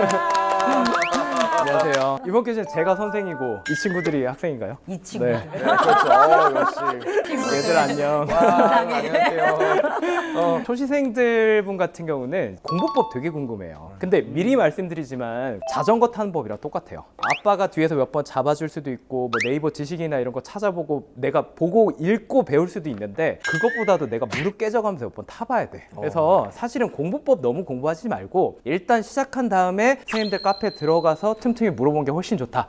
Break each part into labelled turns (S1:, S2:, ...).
S1: 감사합니다. 안녕하세요. 이번 교시는 제가 선생이고 이 친구들이 학생인가요?
S2: 이 친구.
S1: 네.
S3: 그렇죠. 어, 역시.
S1: 얘들 안녕.
S3: 아, 안녕하세요.
S1: 어, 초시생들 분 같은 경우는 공부법 되게 궁금해요. 근데 미리 말씀드리지만 자전거 타는 법이랑 똑같아요. 아빠가 뒤에서 몇 번 잡아줄 수도 있고 뭐 네이버 지식이나 이런 거 찾아보고 내가 보고 읽고 배울 수도 있는데 그것보다도 내가 무릎 깨져가면서 몇 번 타봐야 돼. 그래서 사실은 공부법 너무 공부하지 말고 일단 시작한 다음에 선생님들 카페 들어가서 틈틈이 물어본 게 훨씬 좋다.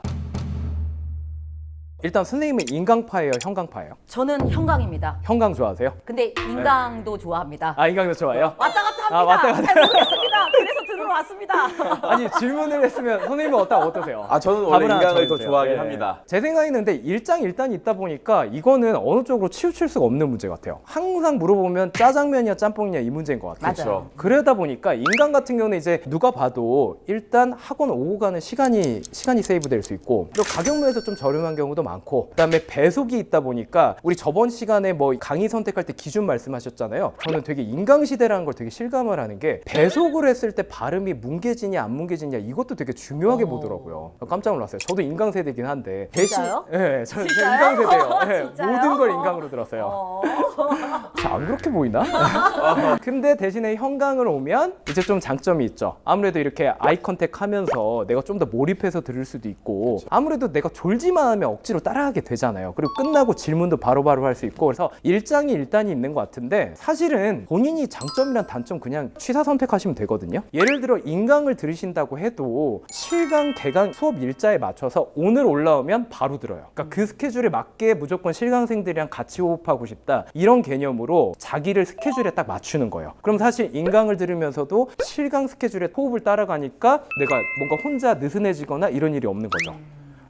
S1: 일단 선생님은 인강파예요, 형강파예요?
S2: 저는 형광입니다.
S1: 형강 좋아하세요?
S2: 근데 인강도 좋아합니다.
S1: 아 인강도 좋아요?
S2: 왔다 갔다 합니다.
S1: 아, 왔다 갔다.
S2: 잘 모르겠습니다. 그래서 들어왔습니다.
S1: 아니 질문을 했으면 선생님은 어떠, 어떠세요?
S3: 아, 저는 원래
S1: 답을 하나
S3: 인강을 더
S1: 줘주세요.
S3: 좋아하긴
S1: 예.
S3: 합니다.
S1: 제 생각에는 근데 일장일단이 있다 보니까 이거는 어느 쪽으로 치우칠 수가 없는 문제 같아요. 항상 물어보면 짜장면이야 짬뽕이냐 이 문제인 것 같아요.
S2: 맞아요.
S1: 그러다 보니까 인간 같은 경우는 이제 누가 봐도 일단 학원 오고 가는 시간이 시간이 세이브될 수 있고 또 가격 면에서 좀 저렴한 경우도 많고 그다음에 배속이 있다 보니까 우리 저번 시간에 뭐 강의 선택할 때 기준 말씀하셨잖아요. 저는 되게 인강 시대라는 걸 되게 실감을 하는 게 배속을 했을 때 발음이 뭉개지냐 안 뭉개지냐 이것도 되게 중요하게
S2: 어.
S1: 보더라고요. 깜짝 놀랐어요. 저도 인강 세대긴 한데 대신? 예, 저, 저
S2: 진짜요?
S1: 인강 세대예요. 예,
S2: 진짜요?
S1: 모든 걸 인강으로 들었어요.
S2: 어.
S1: 자, 안 그렇게 보이나? 근데 대신에 형광을 오면 이제 좀 장점이 있죠. 아무래도 이렇게 아이 컨택 하면서 내가 좀 더 몰입해서 들을 수도 있고 아무래도 내가 졸지만 하면 억지로 따라하게 되잖아요. 그리고 끝나고 질문도 바로바로 할 수 있고 그래서 일장이 일단이 있는 것 같은데 사실은 본인이 장점이랑 단점 그냥 취사 선택하시면 되거든요. 예를 들어 인강을 들으신다고 해도 실강, 개강 수업 일자에 맞춰서 오늘 올라오면 바로 들어요. 그러니까 그 스케줄에 맞게 무조건 실강생들이랑 같이 호흡하고 싶다. 이런 개념으로 자기를 스케줄에 딱 맞추는 거예요. 그럼 사실 인강을 들으면서도 실강 스케줄에 호흡을 따라가니까 내가 뭔가 혼자 느슨해지거나 이런 일이 없는 거죠.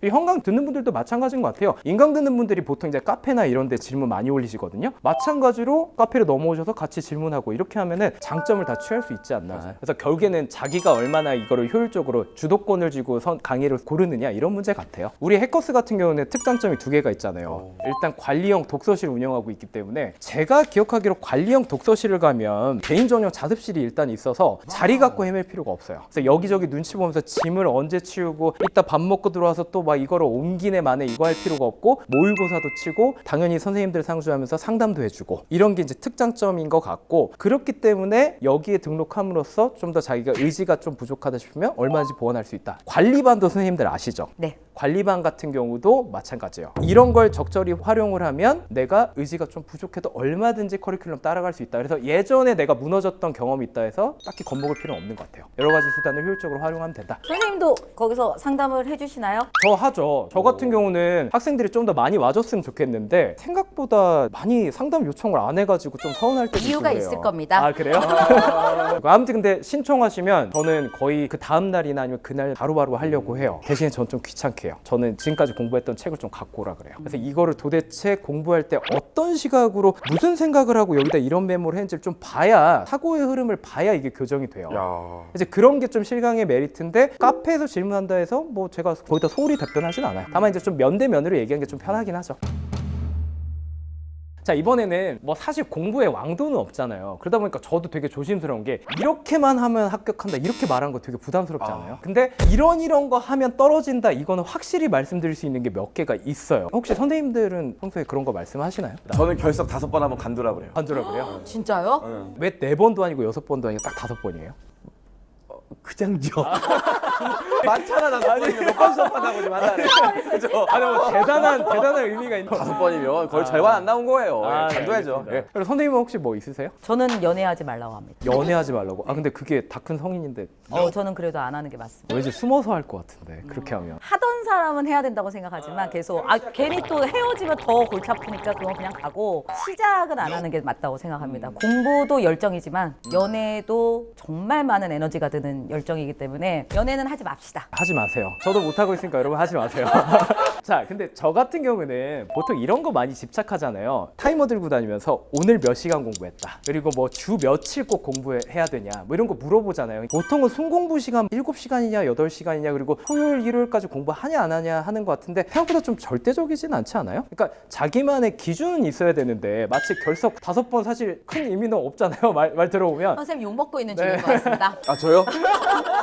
S1: 이 형강 듣는 분들도 마찬가지인 것 같아요. 인강 듣는 분들이 보통 이제 카페나 이런 데 질문 많이 올리시거든요. 마찬가지로 카페로 넘어오셔서 같이 질문하고 이렇게 하면은 장점을 다 취할 수 있지 않나. 그래서 결국에는 자기가 얼마나 이거를 효율적으로 주도권을 쥐고 선- 강의를 고르느냐 이런 문제 같아요. 우리 해커스 같은 경우는 특장점이 두 개가 있잖아요. 일단 관리형 독서실 운영하고 있기 때문에 제가 기억하기로 관리형 독서실을 가면 개인 전용 자습실이 일단 있어서 자리 갖고 헤맬 필요가 없어요. 그래서 여기저기 눈치 보면서 짐을 언제 치우고 이따 밥 먹고 들어와서 또막 이거를 옮기네 마네 이거 할 필요가 없고 모의고사도 치고 당연히 선생님들 상주하면서 상담도 해주고 이런 게 이제 특장점인 것 같고 그렇기 때문에 여기에 등록함으로써 좀 더 자기가 의지가 좀 부족하다 싶으면 얼마든지 보완할 수 있다. 관리반도 선생님들 아시죠?
S2: 네.
S1: 관리반 같은 경우도 마찬가지예요. 이런 걸 적절히 활용을 하면 내가 의지가 좀 부족해도 얼마든지 커리큘럼 따라갈 수 있다. 그래서 예전에 내가 무너졌던 경험이 있다 해서 딱히 겁먹을 필요는 없는 것 같아요. 여러 가지 수단을 효율적으로 활용하면 된다.
S2: 선생님도 거기서 상담을 해주시나요?
S1: 저 하죠. 저 같은 경우는 학생들이 좀 더 많이 와줬으면 좋겠는데 생각보다 많이 상담 요청을 안 해가지고 좀 서운할 때도
S2: 이유가
S1: 있고 그래요.
S2: 있을 겁니다.
S1: 아 그래요? 아무튼 근데 신청하시면 저는 거의 그 다음 날이나 아니면 그날 바로바로 하려고 해요. 대신에 저는 좀 귀찮게 해요. 저는 지금까지 공부했던 책을 좀 갖고 오라 그래요. 그래서 이거를 도대체 공부할 때 어떤 시각으로 무슨 생각을 하고 여기다 이런 메모를 했는지를 좀 봐야 사고의 흐름을 봐야 이게 교정이 돼요.
S3: 야.
S1: 이제 그런 게 좀 실강의 메리트인데 카페에서 질문한다 해서 뭐 제가 거기다 소홀히 답변하진 않아요. 다만 이제 좀 면대면으로 얘기하는 게 좀 편하긴 하죠. 자 이번에는 뭐 사실 공부에 왕도는 없잖아요. 그러다 보니까 저도 되게 조심스러운 게 이렇게만 하면 합격한다 이렇게 말하는 거 되게 부담스럽지 않아요? 근데 이런 이런 거 하면 떨어진다 이거는 확실히 말씀드릴 수 있는 게 몇 개가 있어요. 혹시 선생님들은 평소에 그런 거 말씀하시나요?
S3: 저는 결석 다섯 번 하면 간두라 그래요.
S1: 반주라 그래요?
S2: 진짜요?
S3: 응.
S1: 왜네 번도 아니고 여섯 번도 아니고 딱 다섯 번이에요?
S3: 그냥죠. 많잖아, 다섯 번이면 몇번 수업한다고 지금 하나를. 그죠?
S1: 아니 뭐 대단한 대단한 의미가 있는
S3: 다섯 번이면 거의 절반 안 나온 거예요.
S1: 아,
S3: 예,
S1: 네,
S3: 간두야죠.
S1: 알겠습니다.
S3: 예.
S1: 선생님은 혹시 뭐 있으세요?
S2: 저는 연애하지 말라고 합니다.
S1: 연애하지 말라고. 아 근데 그게 다 큰 성인인데
S2: 어, 저는 그래도 안 하는 게 맞습니다.
S1: 왠지 숨어서 할 것 같은데 그렇게 하면.
S2: 하던 사람은 해야 된다고 생각하지만 계속 아 괜히 또 헤어지면 더 골치 아프니까 그건 그냥 가고 시작은 안 하는 게 맞다고 생각합니다. 공부도 열정이지만 연애도 정말 많은 에너지가 드는 열정이기 때문에 연애는 하지 맙시다.
S1: 하지 마세요. 저도 못하고 있으니까 여러분 하지 마세요. 자, 근데 저 같은 경우는 보통 이런 거 많이 집착하잖아요. 타이머 들고 다니면서 오늘 몇 시간 공부했다. 그리고 뭐 주 며칠 꼭 공부해야 되냐. 뭐 이런 거 물어보잖아요. 보통은 순공부 시간 7시간이냐, 8시간이냐, 그리고 토요일, 일요일까지 공부하냐, 안 하냐 하는 것 같은데 생각보다 좀 절대적이진 않지 않아요? 그러니까 자기만의 기준은 있어야 되는데 마치 결석 다섯 번 사실 큰 의미는 없잖아요. 말, 말 들어보면.
S2: 선생님 욕 먹고 있는
S1: 네.
S2: 중인 것 같습니다.
S3: 아 저요?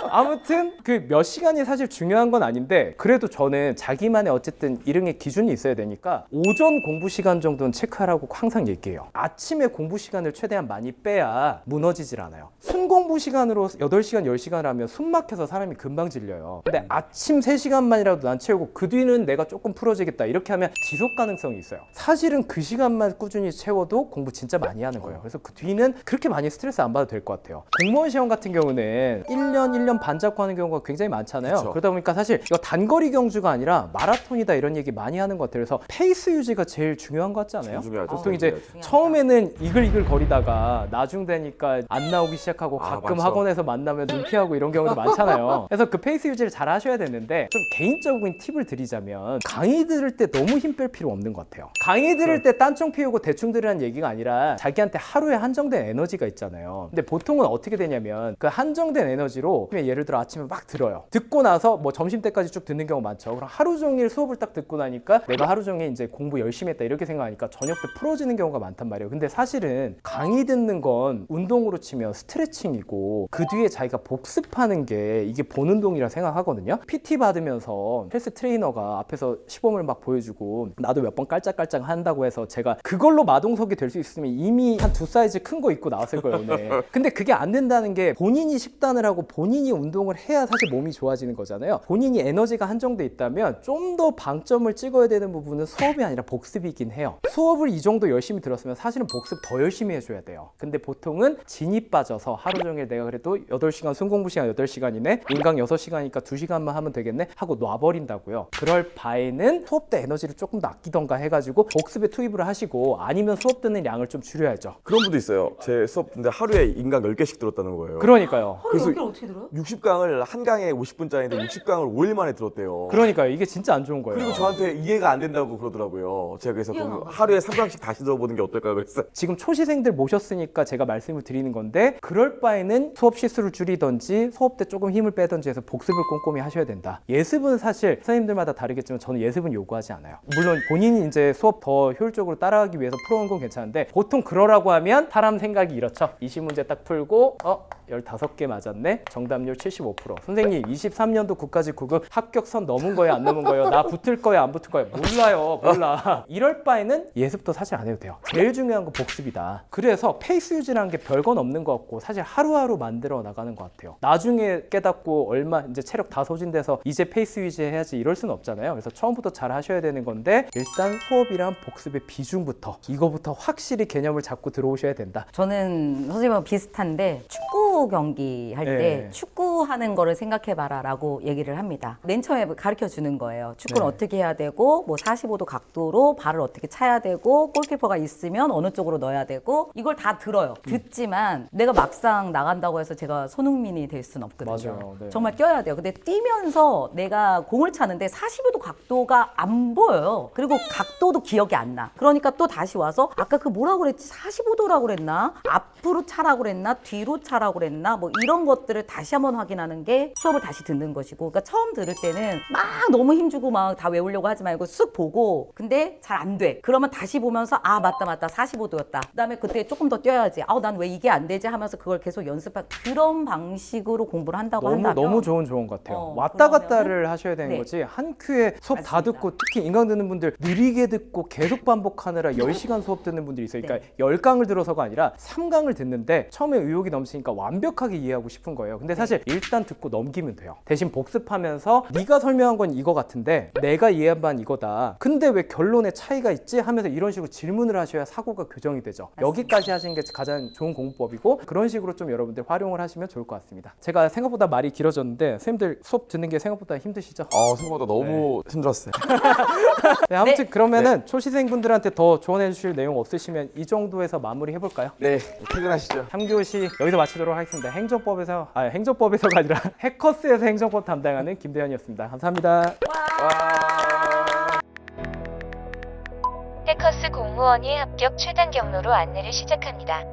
S1: 아무튼 그몇 시간이 사실 중요한 건 아닌데 그래도 저는 자기만의 어쨌든 일응의 기준이 있어야 되니까 오전 공부 시간 정도는 체크하라고 항상 얘기해요. 아침에 공부 시간을 최대한 많이 빼야 무너지질 않아요. 순 공부 시간으로 8시간, 10시간 하면 숨 막혀서 사람이 금방 질려요. 근데 아침 3시간만이라도 난 채우고 그 뒤는 내가 조금 풀어지겠다. 이렇게 하면 지속 가능성이 있어요. 사실은 그 시간만 꾸준히 채워도 공부 진짜 많이 하는 거예요. 그래서 그 뒤는 그렇게 많이 스트레스 안 받아도 될 것 같아요. 공무원 시험 같은 경우는 1년, 1년 반 잡고 하는 경우가 굉장히 많잖아요.
S3: 그쵸.
S1: 그러다 보니까 사실 이거 단거리 경주가 아니라 마라톤이다 이런 얘기 많이 하는 것 같아요. 그래서 페이스 유지가 제일 중요한 것 같지 않아요?
S3: 중요하죠.
S1: 보통 이제
S3: 중요하죠.
S1: 처음에는 이글이글 거리다가 나중 되니까 안 나오기 시작하고
S3: 아,
S1: 가끔
S3: 맞죠.
S1: 학원에서 만나면 눈 피하고 이런 경우도 많잖아요. 그래서 그 페이스 유지를 잘 하셔야 되는데 좀 개인적인 팁을 드리자면 강의 들을 때 너무 힘 뺄 필요 없는 것 같아요. 강의 들을 때 딴청 피우고 대충 들으라는 얘기가 아니라 자기한테 하루에 한정된 에너지가 있잖아요. 근데 보통은 어떻게 되냐면 그 한정된 에너지로 예를 들어 아침에 막 들어요. 듣고 나서 뭐 점심 때까지 쭉 듣는 경우 많죠. 그럼 하루 종일 수업을 딱 듣고 나니까 내가 하루 종일 이제 공부 열심히 했다 이렇게 생각하니까 저녁 때 풀어지는 경우가 많단 말이에요. 근데 사실은 강의 듣는 건 운동으로 치면 스트레칭이고 그 뒤에 자기가 복습하는 게 이게 본 운동이라 생각하거든요. PT 받으면서 헬스 트레이너가 앞에서 시범을 막 보여주고 나도 몇 번 깔짝깔짝 한다고 해서 제가 그걸로 마동석이 될 수 있으면 이미 한 두 사이즈 큰 거 입고 나왔을 거예요 오늘. 근데 그게 안 된다는 게 본인이 식단을 하고 본인이 운동을 해야 사실 몸이 좋아지는 거잖아요. 본인이 에너지가 한정돼 있다면 좀 더 방점을 찍어야 되는 부분은 수업이 아니라 복습이긴 해요. 수업을 이 정도 열심히 들었으면 사실은 복습 더 열심히 해줘야 돼요. 근데 보통은 진이 빠져서 하루 종일 내가 그래도 8시간 순공부 시간 8시간이네 인강 6시간이니까 2시간만 하면 되겠네 하고 놔버린다고요. 그럴 바에는 수업 때 에너지를 조금 더 아끼던가 해가지고 복습에 투입을 하시고 아니면 수업 듣는 양을 좀 줄여야죠.
S3: 그런 분도 있어요. 제 수업 근데 하루에 인강 10개씩 들었다는 거예요.
S1: 그러니까요.
S3: 그래서
S2: 여기를 어떻게 들어요?
S3: 60강을 한 강에 50분짜리인데 60강을 5일 만에 들었대요.
S1: 그러니까요. 이게 진짜 안 좋은 거예요.
S3: 그리고 저한테 이해가 안 된다고 그러더라고요. 제가 그래서 그럼
S2: 안
S3: 하루에 3강씩 다시 들어보는 게 어떨까 그랬어요.
S1: 지금 초시생들 모셨으니까 제가 말씀을 드리는 건데 그럴 바에는 수업 시수를 줄이던지 수업 때 조금 힘을 빼던지 해서 복습을 꼼꼼히 하셔야 된다. 예습은 사실 선생님들마다 다르겠지만 저는 예습은 요구하지 않아요. 물론 본인이 이제 수업 더 효율적으로 따라가기 위해서 풀어온 건 괜찮은데 보통 그러라고 하면 사람 생각이 이렇죠. 20문제 딱 풀고 어 15개 맞았네. 정답률 75%. 선생님 23년도 국가직 9급 합격선 넘은 거예요, 안 넘은 거예요? 나 붙을 거예요, 안 붙을 거예요? 몰라요, 몰라. 이럴 바에는 예습도 사실 안 해도 돼요. 제일 중요한 건 복습이다. 그래서 페이스 유지라는 게 별건 없는 것 같고 사실 하루하루 만들어 나가는 것 같아요. 나중에 깨닫고 얼마 이제 체력 다 소진돼서 이제 페이스 유지해야지 이럴 수는 없잖아요. 그래서 처음부터 잘 하셔야 되는 건데 일단 수업이랑 복습의 비중부터 이거부터 확실히 개념을 잡고 들어오셔야 된다.
S2: 저는 선생님하고 비슷한데 축구 경기 할 때
S1: 네.
S2: 축구하는 거를 생각해봐라라고 얘기를 합니다. 맨 처음에 가르쳐 주는 거예요. 축구를
S1: 네.
S2: 어떻게 해야 되고 뭐 45도 각도로 발을 어떻게 차야 되고 골키퍼가 있으면 어느 쪽으로 넣어야 되고 이걸 다 들어요.
S1: 음.
S2: 듣지만 내가 막상 나간다고 해서 제가 손흥민이 될 수는 없거든요.
S1: 맞아요. 네.
S2: 정말 뛰어야 돼요. 근데 뛰면서 내가 공을 차는데 45도 각도가 안 보여요. 그리고 각도도 기억이 안 나. 그러니까 또 다시 와서 아까 그 뭐라고 그랬지? 45도라고 그랬나? 앞으로 차라고 그랬나? 뒤로 차라고 그랬나? 뭐 이런 것들을 다시 한번 확인하는 게 수업을 다시 듣는 것이고. 그러니까 처음 들을 때는 막 너무 힘주고 막 다 외우려고 하지 말고 쓱 보고 근데 잘 안 돼. 그러면 다시 보면서 아 맞다 맞다 45도였다. 그다음에 그때 조금 더 뛰어야지. 아우 난 왜 이게 안 되지 하면서 그걸 계속 연습하 그런 방식으로 공부를 한다고
S1: 너무
S2: 한다면
S1: 너무 좋은 조언 같아요.
S2: 어,
S1: 왔다
S2: 그러면은-
S1: 갔다를 하셔야 되는
S2: 네.
S1: 거지 한 큐에 수업 다
S2: 맞습니다.
S1: 듣고 특히 인강 듣는 분들 느리게 듣고 계속 반복하느라 10시간 수업 듣는 분들이 있어요. 그러니까
S2: 네.
S1: 10강을 들어서가 아니라 3강을 듣는데 처음에 의욕이 넘치니까 완 벽하게 이해하고 싶은 거예요.
S2: 네.
S1: 근데 사실 일단 듣고 넘기면 돼요. 대신 복습하면서 네가 설명한 건 이거 같은데 내가 이해한 바는 이거다. 근데 왜 결론에 차이가 있지 하면서 이런 식으로 질문을 하셔야 사고가 교정이 되죠.
S2: 맞습니다.
S1: 여기까지 하시는 게 가장 좋은 공부법이고 그런 식으로 좀 여러분들 활용을 하시면 좋을 것 같습니다. 제가 생각보다 말이 길어졌는데 선생님들 수업 듣는 게 생각보다 힘드시죠?
S3: 어, 생각보다 너무 힘들었어요.
S1: 네, 아무튼 그러면은 초시생분들한테 더 조언해 주실 내용 없으시면 이 정도에서 마무리 해볼까요?
S3: 네, 퇴근하시죠.
S1: 3교시 여기서 마치도록 하겠습니다. 하겠습니다. 행정법에서 아 행정법에서가 아니라 해커스에서 행정법 담당하는 김대현이었습니다. 감사합니다.
S4: 해커스 공무원이 합격 최단 경로로 안내를 시작합니다.